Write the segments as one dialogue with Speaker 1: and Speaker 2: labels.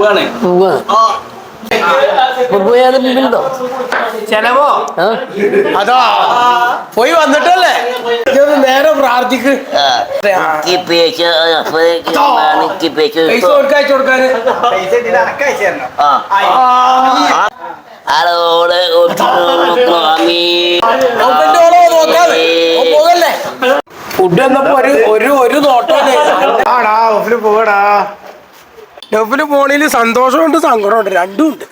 Speaker 1: പോവാണ്. ചെലവോ? അതാ. പോയി വന്നിട്ടല്ലേ? ഇതൊന്ന് നേരെ പ്രാർത്ഥിക്ക്. ഫുഡ് എന്നപ്പോ ഒരു ഒരു ഒരു നോട്ടല്ലേ ആടാ ഓഫിൽ പോകടാ നൗഫിൽ പോണേൽ സന്തോഷമുണ്ട് സങ്കടമുണ്ട് രണ്ടും ഉണ്ട്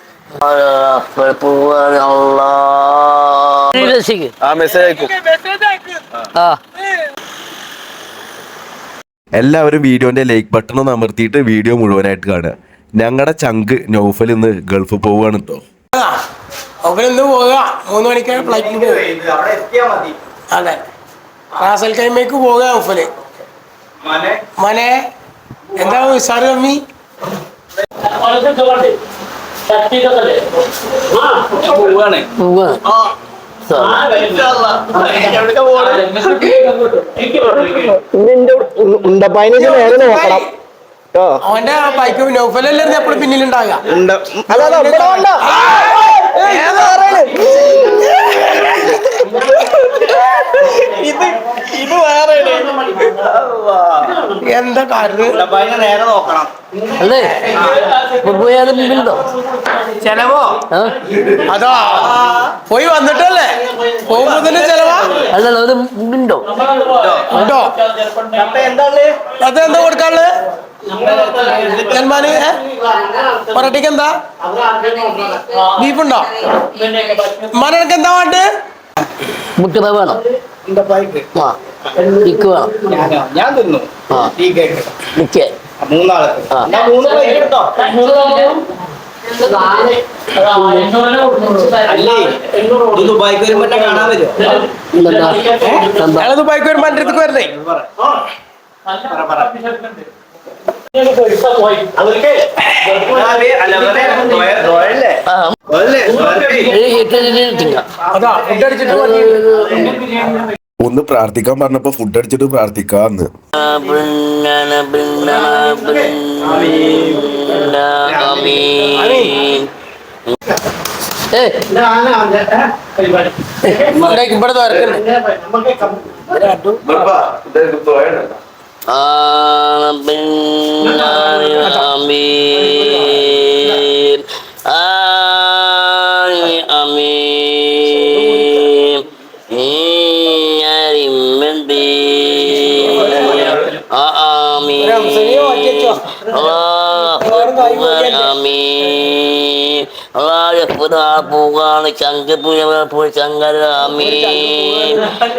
Speaker 2: എല്ലാവരും വീഡിയോന്റെ ലൈക്ക് ബട്ടൺ ഒന്ന് അമർത്തിയിട്ട് വീഡിയോ മുഴുവനായിട്ട് കാണുക. ഞങ്ങളുടെ ചങ്ക് നൗഫൽ ഇന്ന് ഗൾഫ് പോവുകയാണ് കേട്ടോ
Speaker 1: ഓഫിലിന്ന് പോവുക. മൂന്ന് മണിക്കാണ് ഫ്ലൈറ്റിന് അതെ. റാസൽ കൈമേക്ക് പോവുക ഓഫിൽ മനെ. എന്താ സാറ് കമ്മി പോവാണ്
Speaker 3: പോവാണ്
Speaker 4: ഉണ്ടപ്പായനെ നേരെ നോക്കണം.
Speaker 1: അവന്റെ ആ. ബൈക്ക് നൗഫലല്ലേ എപ്പോഴും പിന്നിലുണ്ടാകുക?
Speaker 4: ഇത് ഇത് വേറെ
Speaker 1: എന്താ കാര്യം?
Speaker 5: നേരെ നോക്കണം.
Speaker 3: അല്ലേ? പോയാൽ മുമ്പിലുണ്ടോ?
Speaker 1: ചെലവോ? അതാ. പോയി വന്നിട്ടല്ലേ? പോകുമ്പോ തന്നെ ചെലവാ?
Speaker 3: അല്ലല്ലോ അത് മുമ്പിലുണ്ടോ?
Speaker 1: ഉണ്ടോ? അതെന്താ കൊടുക്കാനുള്ളത് സൽമാന് പൊറോട്ടയ്ക്ക് എന്താ? ബീഫുണ്ടോ? ഉമ്മാനക്ക് എന്താ വേണ്ടത്?
Speaker 3: മുട്ട വേണം? ആ. ഇക്ക് വേണം
Speaker 5: ഞാൻ തിന്നു
Speaker 3: ആ നിക്കേ
Speaker 5: മൂന്നാൾക്ക്
Speaker 3: ആ
Speaker 5: ഞാൻ മൂന്ന് പ്ലേറ്റ് കേട്ടോ അല്ലേ ഇത് ദുബായിക്ക് വരുമ്പോ കാണാൻ വരുമോ
Speaker 1: എന്റെ
Speaker 3: അടുത്ത് തിങ്ങ
Speaker 1: അതാ ഫുഡ് അടിച്ചിട്ട്
Speaker 2: ഒന്ന് പ്രാർത്ഥിക്കാൻ പറഞ്ഞപ്പോ ഫുഡ് അടിച്ചിട്ട് പ്രാർത്ഥിക്കാന്ന്.
Speaker 5: ബൃന്ദന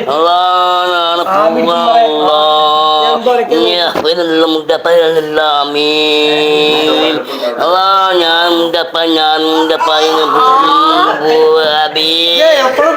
Speaker 5: Allah ya film dapat amin Allah nyam dapat nyam dapat bu habis
Speaker 1: എപ്പോഴും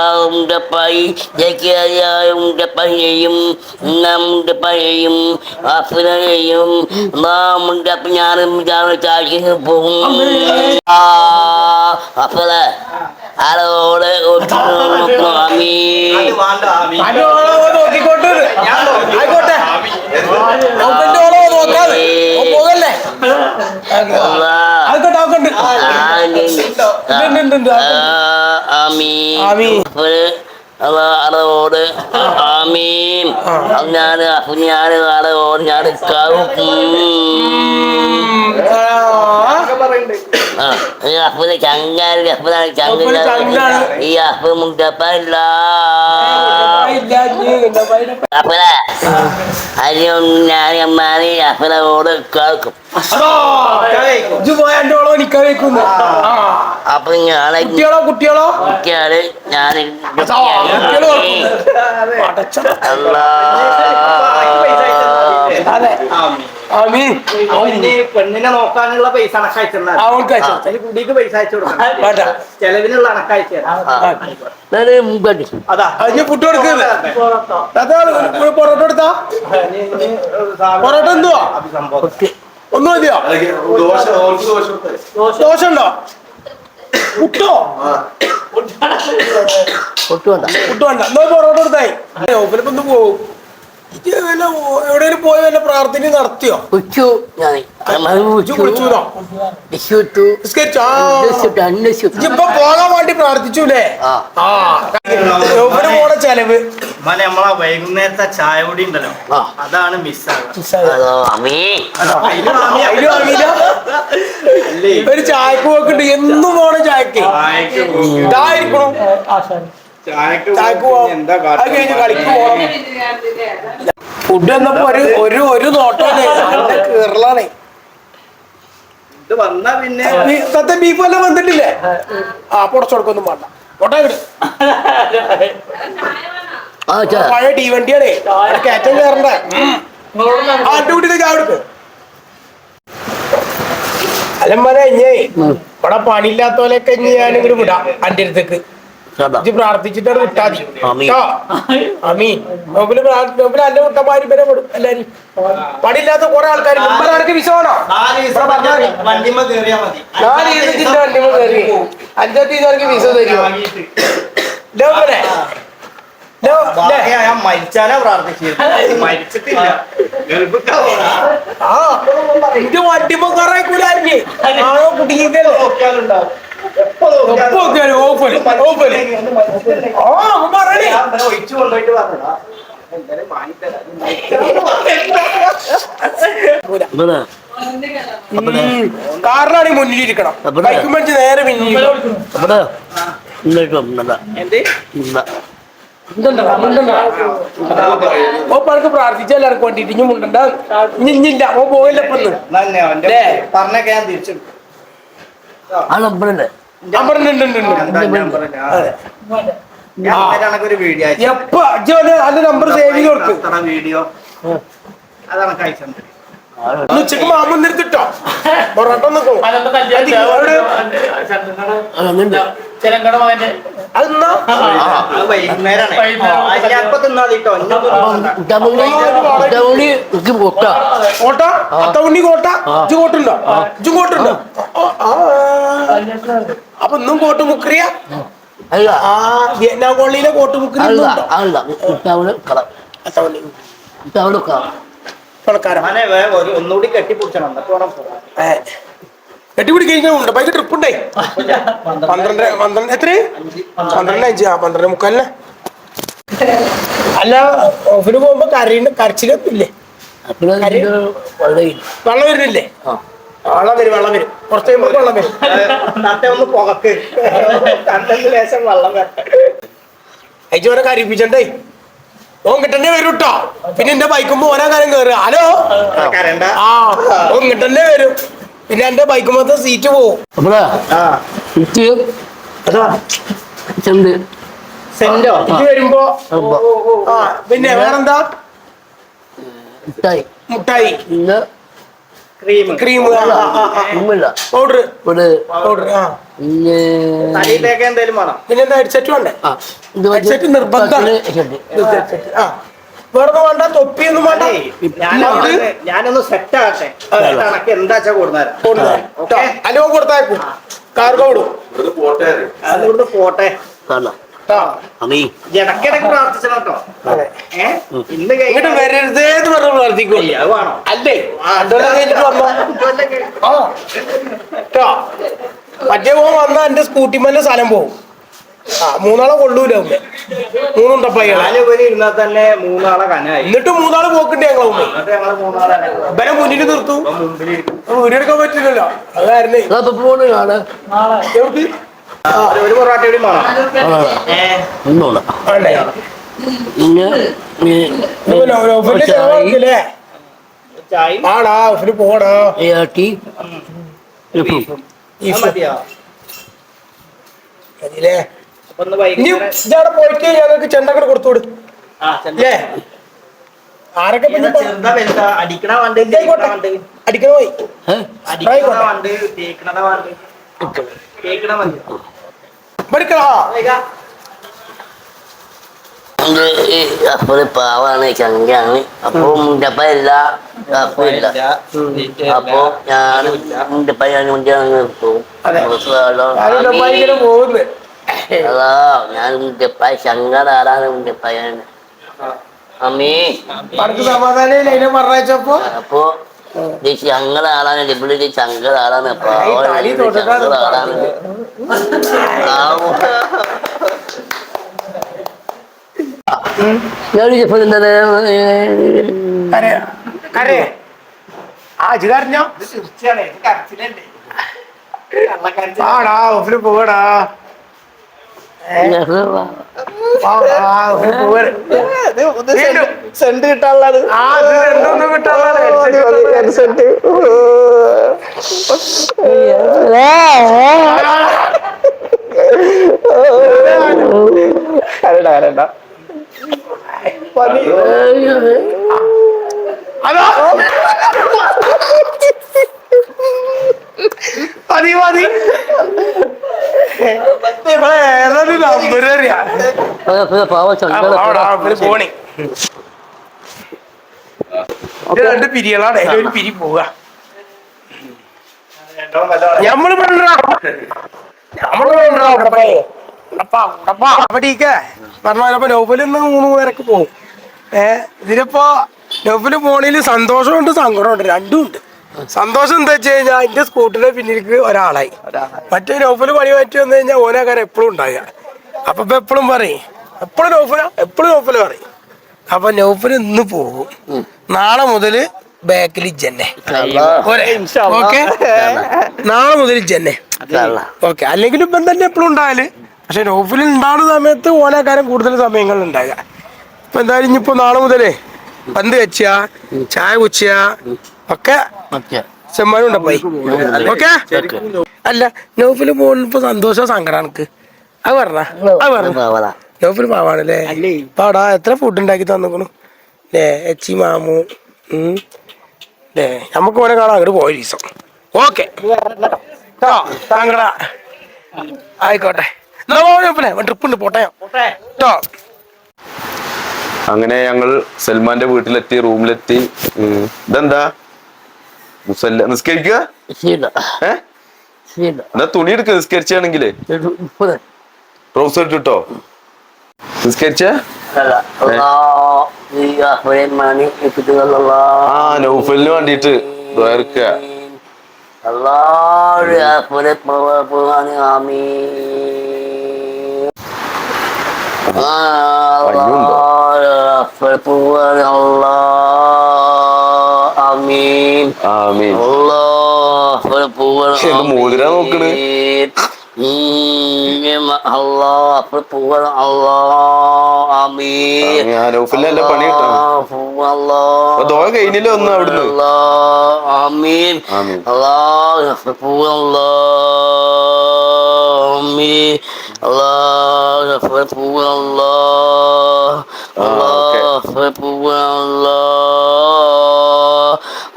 Speaker 5: yayum Allah mendapat nyarim Jangan cari hubung Ah, apalah Aloടെ amin
Speaker 1: അതിന്റെ ഓളോ നോക്കിക്കോട്ട് ആയിക്കോട്ടെ നോക്കാതെ പോകല്ലേ
Speaker 5: അതോട് ആമീൻ ഞാൻ ഞാൻ അതോട് ഞാൻ ഈ അപ്പനാണ്
Speaker 1: അപ്പുന് ചങ്കാണ്.
Speaker 5: ചങ്ക ഈ അപ്പ് മുണ്ടപ്പല്ല
Speaker 1: ഇല്ല അരി ഞാൻ പറയുക
Speaker 5: അഹ്ബലോട് കേൾക്കും അപ്പൊ ഞാളെ
Speaker 1: കുട്ടികളോ കുട്ടികളോ?
Speaker 5: കുട്ടികൾ ഞാൻ
Speaker 4: പെണ്ണിനെ നോക്കാനുള്ള പൈസ
Speaker 1: അയച്ചു
Speaker 4: കൊടുക്കണം.
Speaker 1: വേണ്ട.
Speaker 4: ചെലവിനുള്ള അണക്കയച്ചു അതാ.
Speaker 1: ഫുഡ് കൊടുക്കുന്നത് പൊറോട്ട എടുത്താ പൊറോട്ട എന്തുവാ? മതിയോ? ദോശ ഉണ്ടോ? പുട്ടോ? പുട്ട് വേണ്ട. എന്നാ പൊറോട്ട എടുത്തായി ഓപ്പനിപ്പോ ഒന്ന് പോകും വല്ല പോയി വല്ല പ്രാർത്ഥന നടത്തിയോ?
Speaker 3: ഉച്ചു ഞാൻ
Speaker 1: ഇപ്പൊ പോകാൻ വേണ്ടി പോണ ചെലവ്?
Speaker 4: മന നമ്മളെ വൈകുന്നേരത്തെ ചായ കൂടി ഉണ്ടല്ലോ. അതാണ്?
Speaker 1: ഒരു ചായക്ക് പോക്കുണ്ട്. എന്നും പോണ ചായക്ക്. ഇതായിരിക്കണു ചായക്ക് പോവാം. അത് കഴിഞ്ഞ് കളിക്ക് പോകണം ഫുഡ് എന്നപ്പോ ഒരു ഒരു ഒരു നോട്ടല്ലേ കേരളാണേ.
Speaker 4: ഇത് വന്നാ പിന്നെ
Speaker 1: സത്യം ബീഫ് എല്ലാം വന്നിട്ടില്ലേ? ആ. പൊടച്ചു കൊടുക്കൊന്നും വേണ്ട. പൊട്ടാ പഴയ തീവണ്ടിയാണേ വണ്ടിയാണേ. കയറ്റം കയറണ്ടേ? അല്ലമ്മനെ ഇഞ്ഞേ ഇവിടെ പണിയില്ലാത്തോലൊക്കെ ഇനി ഞാനിങ്ങോട്ട് വിടാം അന്റെ അടുത്തേക്ക്
Speaker 3: സദാ
Speaker 1: ഇജ്ജ് പ്രാർത്ഥിച്ചിട്ടാണ് വിട്ടാ മതി
Speaker 3: ആമീൻ.
Speaker 1: കേട്ടോ? ആമീൻ. നോബിൽ പ്രാർ- നോബിൽ അന്റെ കുട്ടന്മാര് ഇവരെ വിടും. എല്ലാരും. പണിയില്ലാത്ത കുറെ ആൾക്കാർ
Speaker 4: ദിവസം പറഞ്ഞാൽ വണ്ടിമ്മ കേറിയാ മതി.
Speaker 1: നാല് ദിവസത്തിന്റെ വണ്ടി കയറി അഞ്ചാം തീയതി വിസ തരുമോ
Speaker 4: വാങ്ങിയിട്ട്
Speaker 1: ലോബിലെ ലോ. ലേ.
Speaker 4: ബാക്കി ഞാൻ മരിച്ചാനാ പ്രാർത്ഥിച്ചിരുന്നു ഒഴിച്ചു കൊണ്ടുപോയിട്ട് പറഞ്ഞതാ. എന്തായാലും വാങ്ങിത്തരാം.
Speaker 1: മുന്നിലിരിക്കണം. ബൈക്കും വെച്ച് നേരെ പിന്നിൽ? ഓ പണക്ക് പ്രാർത്ഥിച്ച എല്ലാവർക്കും വേണ്ടിട്ട് ഇനി മുണ്ടണ്ട. ഇഞ്ഞില്ല ഓ പോയില്ല
Speaker 4: ഞാൻ തിരിച്ചെടുക്കും.
Speaker 3: ആ നമ്പറുണ്ട്
Speaker 1: നമ്പർ സേവ് ചെയ്ത് കൊടുക്ക്.
Speaker 4: വീഡിയോ. അതാണ് കഴിച്ചത്
Speaker 1: ഉച്ചയ്ക്ക് മാമൻ നിർത്തിട്ടോ പൊറോട്ട നിൽക്കും കോട്ടുണ്ടോ? കോട്ടുണ്ടോ. അപ്പൊ ഇന്നും കോട്ട് മുക്രിയ?
Speaker 3: അല്ല.
Speaker 1: വിയറ്റ്നാം കോളനിയിലെ കോട്ട് പണക്കാരൻ.
Speaker 4: ഒന്നുകൂടി കെട്ടിപ്പിടിച്ചണം. എന്നിട്ട് വേണം.
Speaker 1: കെട്ടിപ്പിടി കഴിഞ്ഞാൽ ഉണ്ട്? ബൈക്ക് ട്രിപ്പ് ഉണ്ടേ പന്ത്രണ്ട് പന്ത്രണ്ട്. എത്ര? പന്ത്രണ്ട് അഞ്ച്. ആ പന്ത്രണ്ട് മുക്കാലിന് അല്ല ഓഫിന് പോകുമ്പോ കരയുണ്ട് കരച്ചിലൊന്നുമില്ലേ? വെള്ളം വരുന്നില്ലേ? വെള്ളം വരും വെള്ളം വരും. കുറച്ച് കഴിയുമ്പോ വെള്ളം വരും.
Speaker 4: ഒന്ന് പുകക്ക്. കണ്ടെന്ന് ലേശം വെള്ളം വരട്ടെ
Speaker 1: അയച്ചോനെ കരയിപ്പിച്ചണ്ടേ? ഓൻ കിട്ടന്നെ വരും കേട്ടോ പിന്നെ എന്റെ ബൈക്കുമ്പോ ഓരോ കാര്യം കേറുക. ഹലോ? ആ. ഓൻ കിട്ടന്നെ വരും. പിന്നെ എന്റെ ബൈക്ക് മൊത്തം സീറ്റ് പോവും
Speaker 4: സെന്റോ?
Speaker 1: ഇത് വരുമ്പോ ആ പിന്നെ വേറെന്താ?
Speaker 3: മിഠായി
Speaker 1: മുട്ടായി.
Speaker 3: പിന്നെ
Speaker 4: ക്രീം.
Speaker 1: ക്രീം.
Speaker 3: ഉമ്മില്ല.
Speaker 1: പൗഡർ പൗഡർ ആ.
Speaker 3: പിന്നെ
Speaker 4: തലയിലേക്ക് എന്തേലും വേണം.
Speaker 1: പിന്നെന്താ ഹെഡ്സെറ്റ് വേണ്ടേ?
Speaker 3: ആ. ഇത്
Speaker 1: നിർബന്ധാണ്. headset. ആ. വേറെ വേണ്ട തൊപ്പിയൊന്നും വേണ്ട.
Speaker 4: ഞാനൊന്ന് സെറ്റ് ആകട്ടെ. കണക്ക് എന്താ വെച്ചാ കൊടുന്നേരം ഓക്കേ.
Speaker 1: അലോ കൊടുത്താക്കും. കാർഗോ വിടും
Speaker 4: അതിവിടുന്ന് പോട്ടെ ഇടക്കിടക്ക് പ്രാർത്ഥിച്ചണം കേട്ടോ ഇന്ന്
Speaker 1: ഇങ്ങോട്ട്
Speaker 4: കഴിഞ്ഞിട്ട്
Speaker 1: വരരുതേ എന്ന് പറഞ്ഞ് പ്രാർത്ഥിക്കുമല്ലോ
Speaker 4: അത് വേണം?
Speaker 1: അല്ലേ? അതൊക്കെ കഴിഞ്ഞിട്ട് വന്നോ. മറ്റേ എന്റെ സ്കൂട്ടി മേലെ സ്ഥലം പോകും. ആ മൂന്നാളെ കൊള്ളൂല. ഉമ്മ മൂന്നുണ്ടപ്പയ്യാണ്
Speaker 4: തന്നെ മൂന്നാളെ കനായി.
Speaker 1: എന്നിട്ട് മൂന്നാൾ പോക്കിട്ട് ഞങ്ങളെ ഉമ്മ
Speaker 4: എന്നിട്ട് ഞങ്ങൾ മൂന്നാളെ
Speaker 1: ഇവരെ മുന്നിൽ നിർത്തും. വീടെടുക്കാൻ പറ്റില്ലല്ലോ. അത് കാരണേ.
Speaker 3: പോണ് നാളെ.
Speaker 1: എവിടെ
Speaker 4: ഒരു പൊറാട്ട കൂടി വേണം
Speaker 1: ആടാ നൗഫൽ പോടാ
Speaker 4: ഒന്ന് വൈകുന്നേരം
Speaker 1: ഇതവിടെ പോയിട്ട് ഞങ്ങൾക്ക് ചെണ്ടക്കട കൊടുത്തുവിട്.
Speaker 4: ആ ചെണ്ട
Speaker 1: അല്ലേ ആരൊക്കെ ഇപ്പൊ
Speaker 4: ഏതാ
Speaker 1: ഇനിയിപ്പോ
Speaker 4: ചെറുതാ വലുതാ? അടിക്കണ വണ്ട്
Speaker 1: ആയിക്കോട്ടെ.
Speaker 4: തേക്കണ വണ്ട്.
Speaker 1: അടിക്കണ പോയി.
Speaker 4: അടിക്കണ
Speaker 1: ആയിക്കോട്ടെ.
Speaker 4: വണ്ട് തേക്കണ വണ്ട്. തേക്കണ വണ്ട്.
Speaker 1: പഠിക്കണോ
Speaker 5: ഇത് ഈ അപ്പുറം പാവാണ് ചങ്കാണ് അപ്പൊ മുണ്ടപ്പ ഇല്ല. അപ്പൊ ഇല്ല. അപ്പൊ ഞാൻ മുണ്ടപ്പ ഞാൻ മുണ്ടേ പോകും
Speaker 1: അതാ
Speaker 5: ഞാൻ മുണ്ടപ്പ ശങ്കർ ആരാണ് മുണ്ടപ്പയാണ് അമ്മീ. അപ്പൊ ഈ ശങ്കർ ആളാണ് ഇവിടെ ശങ്കർ ആളാണ്
Speaker 1: ഈ തലി തൊട്ടിട്ടാണ്
Speaker 5: ശങ്കർ ആളാണ്
Speaker 3: ഞാൻ
Speaker 1: കരേ ആ ഇജ് കരഞ്ഞോ?
Speaker 4: തീർച്ചയാണ് ഇത് സെന്റ് കിട്ടാനുള്ളത് സെന്റ് കരണ്ട കരണ്ട
Speaker 1: അതോ മതി മതി. പോണി രണ്ട് പിരികളാണ്. ഒരു പിരി പോവുക. ഞമ്മൾ പെണ്ണാ ഞമ്മൾ പെണ്ണാ ഉടപ്പേ ഉടപ്പാ ഉടപ്പാ അവിടേക്ക് പറഞ്ഞപ്പോ നൗഫലിൽ മൂന്ന് പേരൊക്കെ പോകും ഏഹ് ഇതിലിപ്പോ നൗഫൽ പോണേൽ സന്തോഷമുണ്ട് സങ്കടമുണ്ട് രണ്ടും ഉണ്ട് സന്തോഷം എന്താ വെച്ച് കഴിഞ്ഞാൽ എന്റെ സ്കൂട്ടറിന്റെ പിന്നിലേക്ക് ഒരാളായി. മറ്റേ നോഫൽ പണി മാറ്റി വന്നു കഴിഞ്ഞാൽ ഓനാക്കാരൻ എപ്പോഴും ഉണ്ടാകുക അപ്പൊ ഇപ്പൊ എപ്പോഴും പറയും എപ്പോഴും നൗഫല എപ്പോഴും നോഫൽ പറയും. അപ്പൊ നോഫൽ ഇന്ന് പോകും. നാളെ മുതൽ ബാക്കിൽ ജന്നെ ഓക്കെ? നാളെ മുതൽ ജന്നെ ഓക്കെ. അല്ലെങ്കിൽ ഇപ്പം തന്നെ എപ്പോഴും ഉണ്ടായാൽ പക്ഷെ നോഫലിൽ ഉണ്ടാകുന്ന സമയത്ത് ഓനാക്കാരൻ കൂടുതൽ സമയങ്ങളിൽ ഉണ്ടാകുക ഇപ്പൊ എന്തായാലും ഇനിയിപ്പോ നാളെ മുതലേ പന്ത് വെച്ച ചായ കുച്ച ഒക്കെ ചെമ്മാനും ഉണ്ടപ്പോയി ഓക്കെ? അല്ല നോഫിൽ പോകുന്നപ്പോ സന്തോഷം സങ്കടം എനിക്ക് അത് പറഞ്ഞ? അത് പറഞ്ഞ? നോഫിൽ പാവാണല്ലേ പാടാ എത്ര ഫുഡ് ഉണ്ടാക്കി തന്നിക്കണു? ലേ എച്ചി മാമു ലേ നമുക്ക് ഓനെ കാണാൻ അങ്ങോട്ട് പോയ ദിവസം ഓക്കെ. താങ്കട ആയിക്കോട്ടെ. ട്രിപ്പ് ഉണ്ട് പോട്ടെ. കേട്ടോ
Speaker 2: അങ്ങനെ ഞങ്ങൾ സൽമാന്റെ വീട്ടിലെത്തി റൂമിലെത്തി. ഇതെന്താ? മുസല്ല നിസ്കരിക്കുക? എന്നാ തുണി എടുക്ക
Speaker 3: നിസ്കരിച്ചാണെങ്കിൽ.
Speaker 2: ട്രൗസർ ഇട്ടിട്ടോ? നിസ്കരിച്ച? ആ നൗഫലിന് വേണ്ടിട്ട് ദ്വാരക്ക
Speaker 5: Amin.
Speaker 2: ആമീൻ
Speaker 5: Allah Amin
Speaker 2: Amin muda നോക്കണ്?
Speaker 5: Hmm, Allah berpuan Allah Amin
Speaker 2: നല്ല പണി
Speaker 5: Allah
Speaker 2: ദോഹ കഴിഞ്ഞില്ല ഒന്ന് അവിടുന്ന് ആമീൻ
Speaker 5: Allah berpulang Allah Allah Allah Allah Allah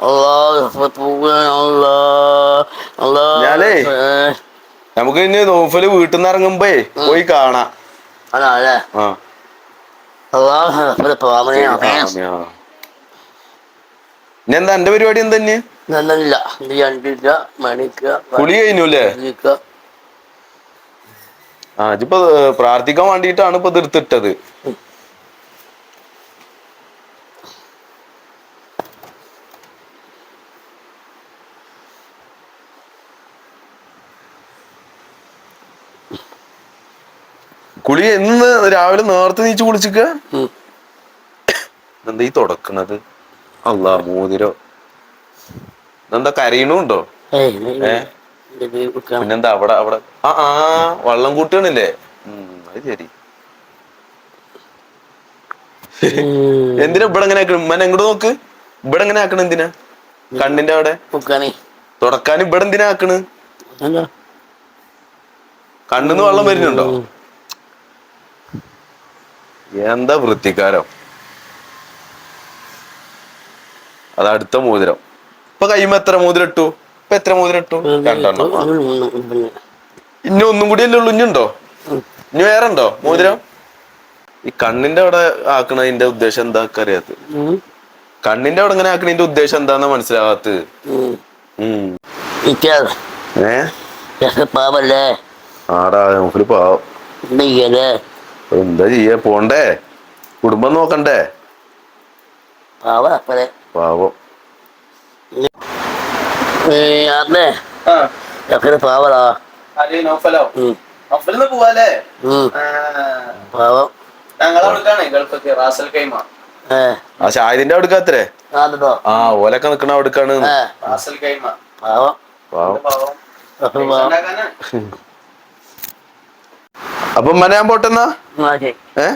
Speaker 5: Allah berpulang Allah Allah
Speaker 2: ഞാനേ നമുക്ക് ഇനി നോഫൽ വീട്ടിൽ നിന്ന് ഇറങ്ങുമ്പേ പോയി കാണാം.
Speaker 5: അല്ല അല്ലേ?
Speaker 2: ആ. ആമീൻ, ആ. ഇനി എന്താ എന്റെ പരിപാടി എന്തന്നെ
Speaker 5: നന്നില്ല ഇത്
Speaker 2: കുളി കഴിഞ്ഞു അല്ലേ? ആ ഇതിപ്പോ പ്രാർത്ഥിക്കാൻ വേണ്ടിയിട്ടാണ് ഇപ്പൊ എടുത്തിട്ടത് കുളി എന്ന് രാവിലെ നേരത്തെ നീച്ച് കുളിച്ചിക്ക. എന്താ ഈ തുടക്കണത്? അല്ലാ മോതിരോ. എന്താ കരയണുണ്ടോ?
Speaker 5: ഏഹ്
Speaker 2: ഏ. പിന്നെന്താ അവിടെ അവിടെ? ആ ആ വള്ളം അത് ശരി. എന്തിനാ ഇവിടെ എങ്ങനെ ആക്കണം? ഉമ്മനെ എങ്ങോട്ട് നോക്ക്. ഇവിടെ എങ്ങനെ ആക്കണം എന്തിനാ? കണ്ണിന്റെ അവിടെ? തുടക്കാൻ ഇവിടെ എന്തിനാ ആക്കണ്? കണ്ണിന്ന് വെള്ളം വരുന്നുണ്ടോ? എന്താ വൃത്തിക്കാരം? അത് അടുത്ത മോതിരം. ഇപ്പൊ കൈമ എത്ര മോതിരം ഇട്ടു? ഇപ്പൊ എത്ര മോതിരം ഇട്ടു? രണ്ടെണ്ണം. ഇനി ഒന്നും കൂടി അല്ലേ ഉള്ളു? ഇനിയുണ്ടോ ഇനി വേറെ ഉണ്ടോ മോതിരം? ഈ കണ്ണിന്റെ അവിടെ ആക്കണതിന്റെ ഉദ്ദേശം എന്താ അറിയാത്ത കണ്ണിന്റെ അവിടെ ഇങ്ങനെ ആക്കണതിന്റെ ഉദ്ദേശം എന്താന്നാ മനസ്സിലാവാത്തത്
Speaker 5: പാവല്ലേ?
Speaker 2: ആടാ പാവം.
Speaker 5: എന്താ
Speaker 2: ചെയ്യ? പോണ്ടേ? കുടുംബം നോക്കണ്ടേ?
Speaker 5: പാവ
Speaker 2: പാവം.
Speaker 5: ചക്കര പാവടാ. ഉം. പാവം.
Speaker 4: ഞങ്ങളവിടുക്കാണ് ഗൾഫൊക്കെ റാസൽ കൈമ
Speaker 5: ഏ.
Speaker 2: ആ ഷാഹിദിന്റെ അവിടുക്കാത്രേ ആ ഓലൊക്കെ നിക്കണ അവിടുക്കാണ്.
Speaker 4: റാസൽ കൈമ
Speaker 5: പാവം.
Speaker 2: പാവം? അപ്പൊ മന ഞാൻ പോട്ടെന്നാ? ഏ?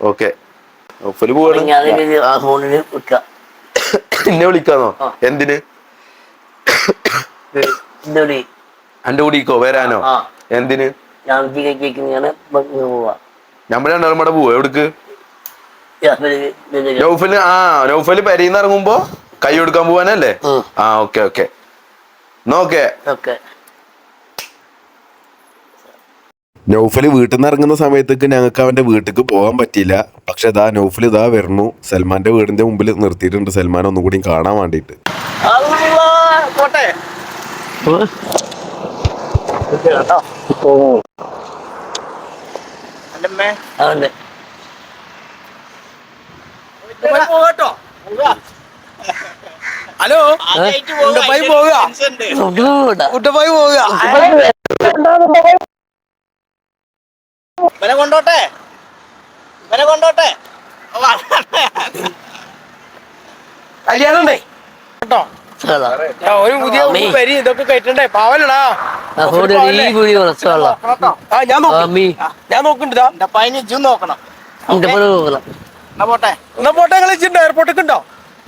Speaker 2: ഓക്കെ. പോവാണ്. എന്നെ വിളിക്കാന്നോ? എന്തിന്? എന്റെ കൂടിക്കോ വരാനോ? എന്തിന്?
Speaker 5: ഞാൻ കേൾക്കുന്ന പോവാ.
Speaker 2: നമ്മൾ രണ്ടാളും കൂടെ പോവാ? എവിടക്ക്? നൗഫൽ ആ നൗഫൽ പെരീന്ന് ഇറങ്ങുമ്പോ കൈ കൊടുക്കാൻ പോവാനല്ലേ? ആ. Okay okay. നോക്കേ നൗഫൽ വീട്ടിൽ നിന്ന് ഇറങ്ങുന്ന സമയത്തേക്ക് ഞങ്ങൾക്ക് അവന്റെ വീട്ടിലേക്ക് പോകാൻ പറ്റിയില്ല. പക്ഷെ ഇതാ നൗഫൽ ഇതാ വരുന്നു. സൽമാന്റെ വീടിന്റെ മുമ്പിൽ നിർത്തിയിട്ടുണ്ട്. സൽമാൻ ഒന്നും കൂടി കാണാൻ വേണ്ടിയിട്ട്.
Speaker 4: പോട്ടെ?
Speaker 5: കേട്ടോ? അതുകൊണ്ട്
Speaker 4: പോകട്ടോ
Speaker 1: ഹലോ? ഉണ്ടപ്പായി പോവുക ഉണ്ടപ്പായി പോവുക
Speaker 4: ഇവനെ കൊണ്ടോട്ടെ? ഇവനെ കൊണ്ടോട്ടെ?
Speaker 1: കല്യാണം ഉണ്ടേ? കേട്ടോ? ഒരു പുതിയ. വരി ഇതൊക്കെ കയറ്റണ്ടേ?
Speaker 5: അതുകൊണ്ട് ഈ കുഴി കുറച്ചുള്ള.
Speaker 1: ആ ഞാൻ നോക്കി.
Speaker 5: അമ്മി.
Speaker 1: ഞാൻ നോക്കണ്ടാ
Speaker 4: പൈന് നോക്കണം.
Speaker 5: എന്റെ പണി നോക്കണം.
Speaker 4: എന്നാ പോട്ടെ.
Speaker 1: എന്നാ പോട്ടെ ഉണ്ടോ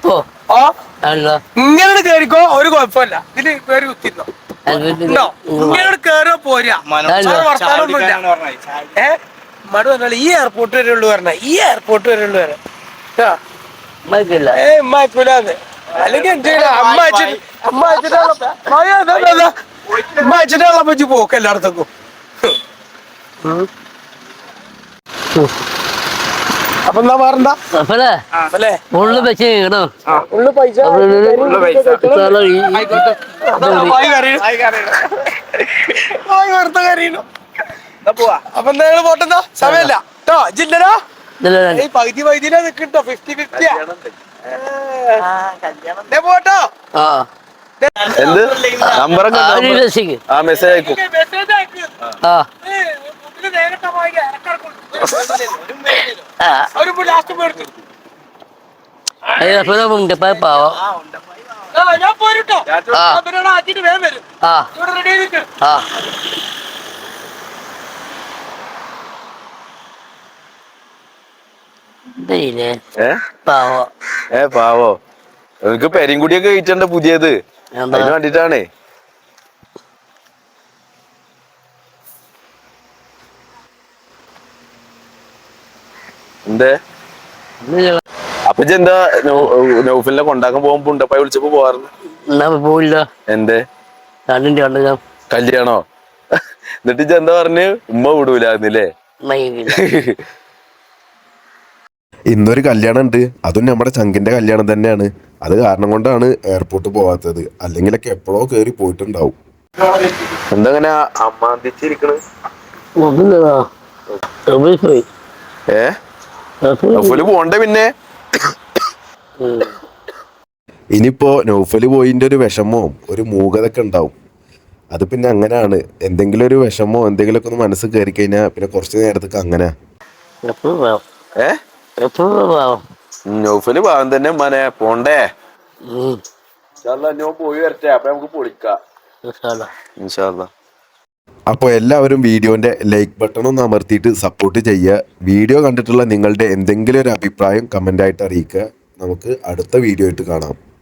Speaker 5: ഓ
Speaker 1: ഇങ്ങനെ കേറിക്കോ. ഒരു കുഴപ്പമില്ല. ഇതിൽ പേര് കുത്തിരുന്നോ ഇങ്ങനെ കേറിയോ പോരാ. വർത്താനൊന്നുമില്ല ഏ? മടു പറഞ്ഞാൽ ഈ എയർപോർട്ട് വരെ ഉള്ളു പറഞ്ഞ ഈ എയർപോർട്ട് വരെ ഉള്ളു വരെ ആ.
Speaker 5: മതില്ല
Speaker 1: ഏ ഉമ്മ അയക്കൂലാന്ന് അല്ലെങ്കിൽ എന്ത് ചെയ്യണം? അമ്മ അമ്മ പോക്ക് എല്ലായിടത്തേക്കും. അപ്പൊ പറഞ്ഞ
Speaker 5: അപ്പല്ലേ
Speaker 1: അല്ലേ
Speaker 5: ഉള്ളു വെച്ച് കേട്ടോ
Speaker 1: ഉള്ളു പൈസ വെറുതെ അപ്പൊ എന്താ നിങ്ങൾ പോട്ടെന്നാ? സമയല്ല കേട്ടോ ജില്ലടാ ഈ പകുതി പകുതിയിലാ നിക്കട്ടോ ഫിഫ്റ്റി ഫിഫ്റ്റിയാ
Speaker 5: ആ.
Speaker 2: എന്ത്? നമ്പറൊക്കെ
Speaker 5: ആ
Speaker 2: ഉണ്ടോ? മെസ്സേജ് അയക്കും.
Speaker 5: ആ.
Speaker 1: പോയിട്ട്
Speaker 5: അതിനപ്പുറം പാവം.
Speaker 1: ഞാൻ ആദ്യം വേഗം വരും.
Speaker 5: ആ.
Speaker 1: ഇവിടെ റെഡി ആയിട്ട്
Speaker 5: ആ.
Speaker 2: ഏ?
Speaker 5: പാവോ.
Speaker 2: ഏ പാവോ. എനിക്ക് പെരിങ്കുടിയൊക്കെ കഴിച്ചണ്ട പുതിയത്? അതിന് വേണ്ടിട്ടാണേ. എന്തേ? അപ്പൊ എന്താ നൗഫലിനെ കൊണ്ടാക്കാൻ പോകുമ്പോ ഉണ്ടപ്പായി വിളിച്ചപ്പോ പോവാറുണ്ട്
Speaker 5: പോയില്ല
Speaker 2: എന്തേ? കല്യാണോ? എന്നിട്ട് എന്താ പറഞ്ഞു? ഉമ്മ വിടൂലെന്നില്ലേ ഇന്നൊരു കല്യാണം ഉണ്ട് അതും നമ്മുടെ ചങ്കിന്റെ കല്യാണം തന്നെയാണ്. അത് കാരണം കൊണ്ടാണ് എയർപോർട്ട് പോകാത്തത് അല്ലെങ്കിലൊക്കെ എപ്പോഴോ കയറി പോയിട്ടുണ്ടാവും. എന്താ അങ്ങനെ അമ്മാന്തിച്ചിരിക്കണ് ഏ? നൗഫൽ പോണ്ടേ പിന്നെ? ഇനിയിപ്പോ നൗഫൽ പോയിന്റെ ഒരു വിഷമവും ഒരു മൂകതൊക്കെ ഉണ്ടാവും. അത് പിന്നെ അങ്ങനെയാണ്. എന്തെങ്കിലും ഒരു വിഷമോ എന്തെങ്കിലുമൊക്കെ ഒന്ന് മനസ്സ് കയറി കഴിഞ്ഞാൽ പിന്നെ കുറച്ച് നേരത്തേക്ക് അങ്ങനെ.
Speaker 5: എപ്പോഴും നൗഫൽ പാവം
Speaker 2: തന്നെ മനെ പോണ്ടേ? ഞാൻ പോയി വരട്ടെ. അപ്പൊ നമുക്ക് പൊളിക്കാം.
Speaker 5: ഇൻഷാല്ലാ
Speaker 2: ഇൻഷാല്ലാ
Speaker 6: അപ്പോൾ എല്ലാവരും വീഡിയോന്റെ ലൈക്ക് ബട്ടൺ ഒന്ന് അമർത്തിയിട്ട് സപ്പോർട്ട് ചെയ്യുക. വീഡിയോ കണ്ടിട്ടുള്ള നിങ്ങളുടെ എന്തെങ്കിലും ഒരു അഭിപ്രായം കമന്റായിട്ട് അറിയിക്കുക. നമുക്ക് അടുത്ത വീഡിയോ ആയിട്ട് കാണാം.